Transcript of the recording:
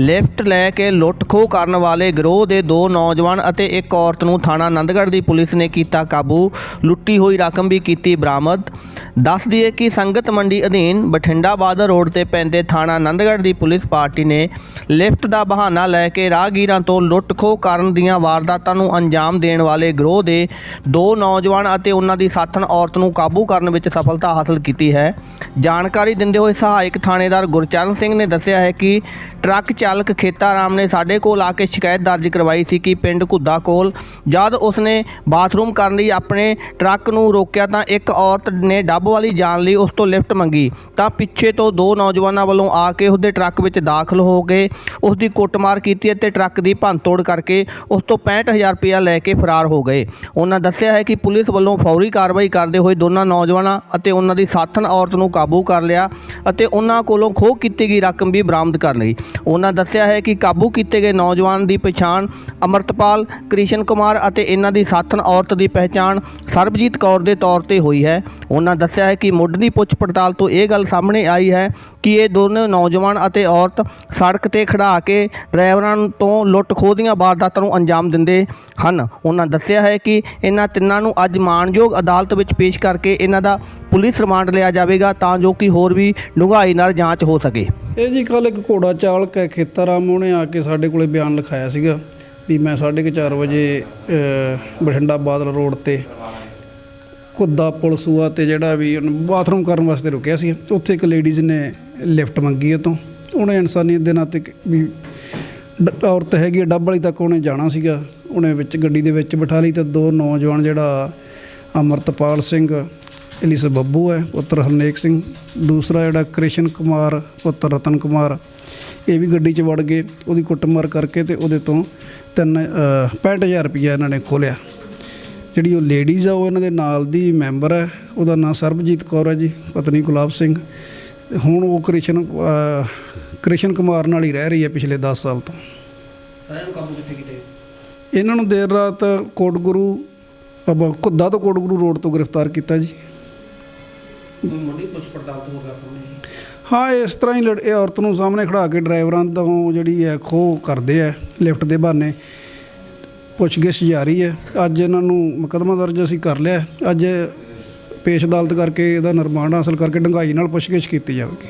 Lift ਲੈ ਕੇ ਲੁੱਟ-ਖੋਹ ਕਰਨ ਵਾਲੇ ਗਰੋਹ ਦੇ ਦੋ ਨੌਜਵਾਨ ਅਤੇ ਇੱਕ ਔਰਤ ਨੂੰ ਥਾਣਾ ਆਨੰਦਗੜ੍ਹ ਦੀ ਪੁਲਿਸ ਨੇ ਕੀਤਾ ਕਾਬੂ। ਲੁੱਟੀ ਹੋਈ ਰਕਮ ਵੀ ਕੀਤੀ ਬਰਾਮਦ। ਦੱਸ ਦਈਏ ਕਿ ਸੰਗਤ ਮੰਡੀ ਅਧੀਨ ਬਠਿੰਡਾ ਬਾਦਰ ਰੋਡ ਤੇ ਪੈਂਦੇ ਥਾਣਾ ਆਨੰਦਗੜ੍ਹ ਦੀ ਪੁਲਿਸ ਪਾਰਟੀ ਨੇ ਲਿਫਟ ਦਾ ਬਹਾਨਾ ਲੈ ਕੇ ਰਾਹਗੀਰਾਂ ਤੋਂ ਲੁੱਟ-ਖੋਹ ਕਰਨ ਦੀਆਂ ਵਾਰਦਾਤਾਂ ਨੂੰ ਅੰਜਾਮ ਦੇਣ ਵਾਲੇ ਗਰੋਹ ਦੇ ਦੋ ਨੌਜਵਾਨ ਅਤੇ ਉਹਨਾਂ ਦੀ ਸਾਥਣ ਔਰਤ ਨੂੰ ਕਾਬੂ ਕਰਨ ਵਿੱਚ ਸਫਲਤਾ ਹਾਸਲ ਕੀਤੀ ਹੈ। ਜਾਣਕਾਰੀ ਦਿੰਦੇ ਹੋਏ ਸਹਾਇਕ ਥਾਣੇਦਾਰ ਗੁਰਚਰਨ ਸਿੰਘ ਨੇ ਦੱਸਿਆ ਹੈ ਕਿ ਟਰੱਕ ਚਾਲਕ ਖੇਤਾ ਰਾਮ ਨੇ ਸਾਡੇ ਕੋਲ ਆ ਕੇ ਸ਼ਿਕਾਇਤ ਦਰਜ ਕਰਵਾਈ ਸੀ ਕਿ ਪਿੰਡ ਘੁੱਦਾ ਕੋਲ ਜਦ ਉਸਨੇ ਬਾਥਰੂਮ ਕਰਨ ਲਈ ਆਪਣੇ ਟਰੱਕ ਨੂੰ ਰੋਕਿਆ ਤਾਂ ਇੱਕ ਔਰਤ ਨੇ ਡੱਬ ਵਾਲੀ ਜਾਣ ਲਈ ਉਸ ਤੋਂ ਲਿਫਟ ਮੰਗੀ। ਤਾਂ ਪਿੱਛੇ ਤੋਂ ਦੋ ਨੌਜਵਾਨਾਂ ਵੱਲੋਂ ਆ ਕੇ ਉਸਦੇ ਟਰੱਕ ਵਿੱਚ ਦਾਖਲ ਹੋ ਗਏ। ਉਸ ਦੀ ਕੁੱਟਮਾਰ ਕੀਤੀ ਅਤੇ ਟਰੱਕ ਦੀ ਭੰਨਤੋੜ ਕਰਕੇ ਉਸ ਤੋਂ 65000 ਰੁਪਇਆ ਲੈ ਕੇ ਫਰਾਰ ਹੋ ਗਏ। ਉਹਨਾਂ ਦੱਸਿਆ ਹੈ ਕਿ ਪੁਲਿਸ ਵੱਲੋਂ ਫੌਰੀ ਕਾਰਵਾਈ ਕਰਦੇ ਹੋਏ ਦੋਨਾਂ ਨੌਜਵਾਨਾਂ ਅਤੇ ਉਹਨਾਂ ਦੀ ਸਾਥਣ ਔਰਤ ਨੂੰ ਕਾਬੂ ਕਰ ਲਿਆ ਅਤੇ ਉਹਨਾਂ ਕੋਲੋਂ ਖੋਹ ਕੀਤੀ ਗਈ ਰਕਮ ਵੀ ਬਰਾਮਦ ਕਰ ਲਈ। ਉਹਨਾਂ ਦੱਸਿਆ ਹੈ ਕਿ ਕਾਬੂ ਕੀਤੇ ਗਏ ਨੌਜਵਾਨ ਦੀ ਪਛਾਣ ਅਮਰਤਪਾਲ, ਕ੍ਰਿਸ਼ਨ ਕੁਮਾਰ ਅਤੇ ਇਹਨਾਂ ਦੀ ਸਾਥਣ ਔਰਤ ਦੀ ਪਹਿਚਾਣ ਸਰਬਜੀਤ ਕੌਰ ਦੇ ਤੌਰ ਤੇ ਹੋਈ ਹੈ। ਉਹਨਾਂ ਦੱਸਿਆ ਹੈ ਕਿ ਮੁੱਢਲੀ ਪੁੱਛ ਪੜਤਾਲ ਤੋਂ ਇਹ ਗੱਲ ਸਾਹਮਣੇ ਆਈ ਹੈ ਕਿ ਇਹ ਦੋਨੋਂ ਨੌਜਵਾਨ ਅਤੇ ਔਰਤ ਸੜਕ ਤੇ ਖੜਾ ਕੇ ਡਰਾਈਵਰਾਂ ਤੋਂ ਲੁੱਟ ਖੋਹ ਦੀਆਂ ਵਾਰਦਾਤਾਂ ਨੂੰ ਅੰਜਾਮ ਦਿੰਦੇ ਹਨ। ਉਹਨਾਂ ਦੱਸਿਆ ਹੈ ਕਿ ਇਹਨਾਂ ਤਿੰਨਾਂ ਨੂੰ ਅੱਜ ਮਾਣਯੋਗ ਅਦਾਲਤ ਵਿੱਚ ਪੇਸ਼ ਕਰਕੇ ਇਹਨਾਂ ਦਾ ਪੁਲਿਸ ਰਿਮਾਂਡ ਲਿਆ ਜਾਵੇਗਾ ਤਾਂ ਜੋ ਕਿ ਹੋਰ ਵੀ ਡੂੰਘਾਈ ਨਾਲ ਜਾਂਚ ਹੋ ਸਕੇ। ਇਹ ਜੀ ਕੱਲ ਇੱਕ ਘੋੜਾ ਚਾਲਕ ਹੈ ਖੇਤਾਰਾਮ ਉਹਨੇ ਆ ਕੇ ਸਾਡੇ ਕੋਲੇ ਬਿਆਨ ਲਿਖਾਇਆ ਸੀਗਾ ਵੀ ਮੈਂ 4:30 ਵਜੇ ਬਠਿੰਡਾ ਬਾਦਲ ਰੋਡ ਤੇ ਕੁੱਦਾ ਪੁਲਸੂਆ ਤੇ ਜਿਹੜਾ ਵੀ ਉਹਨੇ ਬਾਥਰੂਮ ਕਰਨ ਵਾਸਤੇ ਰੁਕਿਆ ਸੀ ਉੱਥੇ ਇੱਕ ਲੇਡੀਜ਼ ਨੇ ਲਿਫਟ ਮੰਗੀ ਉਹ ਤੋਂ। ਉਹਨੇ ਇਨਸਾਨੀਅਤ ਦੇ ਨਾਤੇ ਵੀ ਡ- ਔਰਤ ਹੈਗੀ ਆ, ਡੱਬ ਵਾਲੀ ਤੱਕ ਉਹਨੇ ਜਾਣਾ ਸੀਗਾ। ਉਹਨੇ ਵਿੱਚ ਗੱਡੀ ਦੇ ਵਿੱਚ ਬਿਠਾ ਲਈ ਤਾਂ ਦੋ ਨੌਜਵਾਨ ਜਿਹੜਾ ਅਮਰਤਪਾਲ ਸਿੰਘ ਇਲਿਸ ਬੱਬੂ ਹੈ ਪੁੱਤਰ ਹਰਨੇਕ ਸਿੰਘ ਦੂਸਰਾ ਜਿਹੜਾ ਕ੍ਰਿਸ਼ਨ ਕੁਮਾਰ ਪੁੱਤਰ ਰਤਨ ਕੁਮਾਰ ਇਹ ਵੀ ਗੱਡੀ 'ਚ ਵੜ ਗਏ ਉਹਦੀ ਕੁੱਟਮਾਰ ਕਰਕੇ ਤੇ ਉਹਦੇ ਤੋਂ ਤਿੰਨ ਅ, 65000 ਰੁਪਇਆ ਇਹਨਾਂ ਨੇ ਖੋਲਿਆ ਜਿਹੜੀ ਉਹ ਲੇਡੀਜ਼ ਆ ਉਹ ਇਹਨਾਂ ਦੇ ਨਾਲ ਦੀ ਮੈਂਬਰ ਹੈ ਉਹਦਾ ਨਾਂ ਸਰਬਜੀਤ ਕੌਰ ਹੈ ਜੀ ਪਤਨੀ ਗੁਲਾਬ ਸਿੰਘ। ਹੁਣ ਉਹ ਕ੍ਰਿਸ਼ਨ ਕ੍ਰਿਸ਼ਨ ਕੁਮਾਰ ਨਾਲ ਹੀ ਰਹਿ ਰਹੀ ਹੈ ਪਿਛਲੇ 10 ਸਾਲ ਤੋਂ। ਇਹਨਾਂ ਨੂੰ ਦੇਰ ਰਾਤ ਕੋਟਗੁਰੂ ਅਬ ਘੁੱਦਾ ਤੋਂ ਕੋਟਗੁਰੂ ਰੋਡ ਤੋਂ ਗ੍ਰਿਫਤਾਰ ਕੀਤਾ ਜੀ। ਮੁੱਢਲੀ ਪੁੱਛ ਪੜਤਾਲ ਤੋਂ ਹੋ ਸਾਹਮਣੇ ਹਾਂ, ਇਸ ਤਰ੍ਹਾਂ ਹੀ ਲੜ- ਇਹ ਔਰਤ ਨੂੰ ਸਾਹਮਣੇ ਖੜਾ ਕੇ ਡਰਾਈਵਰਾਂ ਤੋਂ ਜਿਹੜੀ ਹੈ ਖੋਹ ਕਰਦੇ ਆ, ਲਿਫਟ ਦੇ ਬਹਾਨੇ। ਪੁੱਛਗਿੱਛ ਜਾਰੀ ਹੈ। ਅੱਜ ਇਹਨਾਂ ਨੂੰ ਮੁਕੱਦਮਾ ਦਰਜ ਅਸੀਂ ਕਰ ਲਿਆ। ਅੱਜ ਪੇਸ਼ ਅਦਾਲਤ ਕਰਕੇ ਇਹਦਾ ਨਿਰਮਾਣ ਹਾਸਲ ਕਰਕੇ ਡੰਗਾਈ ਨਾਲ ਪੁੱਛਗਿੱਛ ਕੀਤੀ ਜਾਵੇਗੀ।